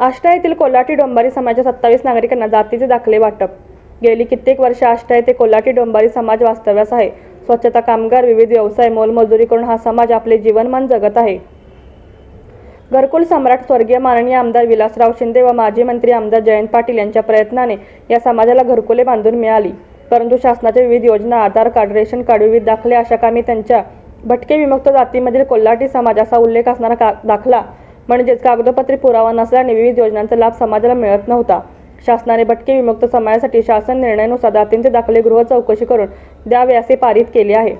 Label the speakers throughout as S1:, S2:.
S1: आष्टा येथील कोल्हाटी डोंबारी समाजाच्या सत्तावीस नागरिकांना जातीचे दाखले वाटप. गेली कित्येक वर्ष आष्टा येथे कोल्हाटी डोंबारी समाज वास्तव्यास आहे. स्वच्छता कामगार विविध व्यवसाय मोलमजुरी करून हा समाज आपले जीवनमान जगत आहे. घरकुल सम्राट स्वर्गीय माननीय आमदार विलासराव शिंदे व माजी मंत्री आमदार जयंत पाटील यांच्या प्रयत्नाने या समाजाला घरकुले बांधून मिळाली. परंतु शासनाच्या विविध योजना आधार कार्ड रेशन कार्ड विविध दाखले अशा कामी त्यांच्या भटके विमुक्त जातीमधील कोल्हाटी समाज असा उल्लेख असणारा का दाखला म्हणजेच कागदोपत्री पुरावा नसल्याने विविध योजनांचा लाभ समाजाला मिळत नव्हता. शासनाने भटके विमुक्त समाजासाठी शासन निर्णयानुसार जातींचे दाखले गृह चौकशी करून द्यावे असे पारित केले आहे.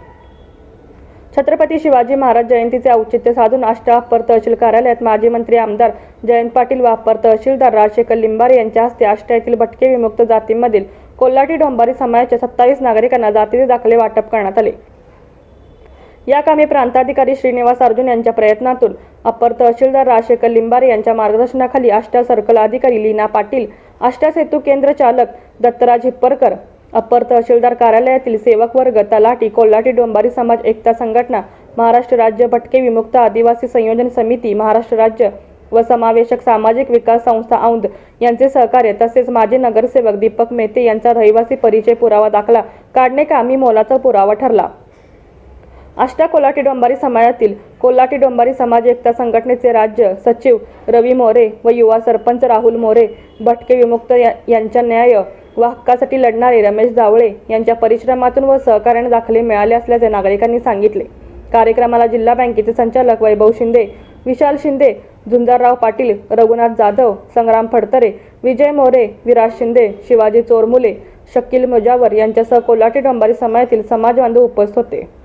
S1: छत्रपती शिवाजी महाराज जयंतीचे औचित्य साधून आष्टा अप्पर तहसील कार्यालयात माजी मंत्री आमदार जयंत पाटील व अप्पर तहसीलदार राजशेखर लिंबारे यांच्या हस्ते आष्टा येथील भटके विमुक्त जातींमधील कोल्हाटी डोंबारी समाजाच्या सत्तावीस नागरिकांना जातीचे दाखले वाटप करण्यात आले. या कामी प्रांताधिकारी श्रीनिवास अर्जुन यांच्या प्रयत्नातून अपर तहसीलदार राजशेखर लिंबारे यांच्या मार्गदर्शनाखाली आष्टा सर्कल अधिकारी लीना पाटील आष्टा सेतू केंद्र चालक दत्तराज हिप्परकर अपर तहसीलदार कार्यालयातील सेवक वर्ग तलाठी कोल्हाटी डोंबारी समाज एकता संघटना महाराष्ट्र राज्य भटके विमुक्त आदिवासी संयोजन समिती महाराष्ट्र राज्य व समावेशक सामाजिक विकास संस्था औंध यांचे सहकार्य तसेच माजी नगरसेवक दीपक मेहते यांचा रहिवासी परिचय पुरावा दाखला काढणे कामी मोलाचा पुरावा ठरला. आष्टा कोल्हाटी डोंबारी समाजातील कोल्हाटी डोंबारी समाज एकता संघटनेचे राज्य सचिव रवी मोरे व युवा सरपंच राहुल मोरे भटके विमुक्त या- यांच्या न्याय व हक्कासाठी लढणारे रमेश जावळे यांच्या परिश्रमातून व सहकार्याने दाखले मिळाले असल्याचे नागरिकांनी सांगितले. कार्यक्रमाला जिल्हा बँकेचे संचालक वैभव शिंदे विशाल शिंदे झुंजारराव पाटील रघुनाथ जाधव संग्राम फडतरे विजय मोरे विराज शिंदे शिवाजी चोरमुले शकील मुजावर यांच्यासह कोल्हाटी डोंबारी समाजातील समाज बांधव उपस्थित होते.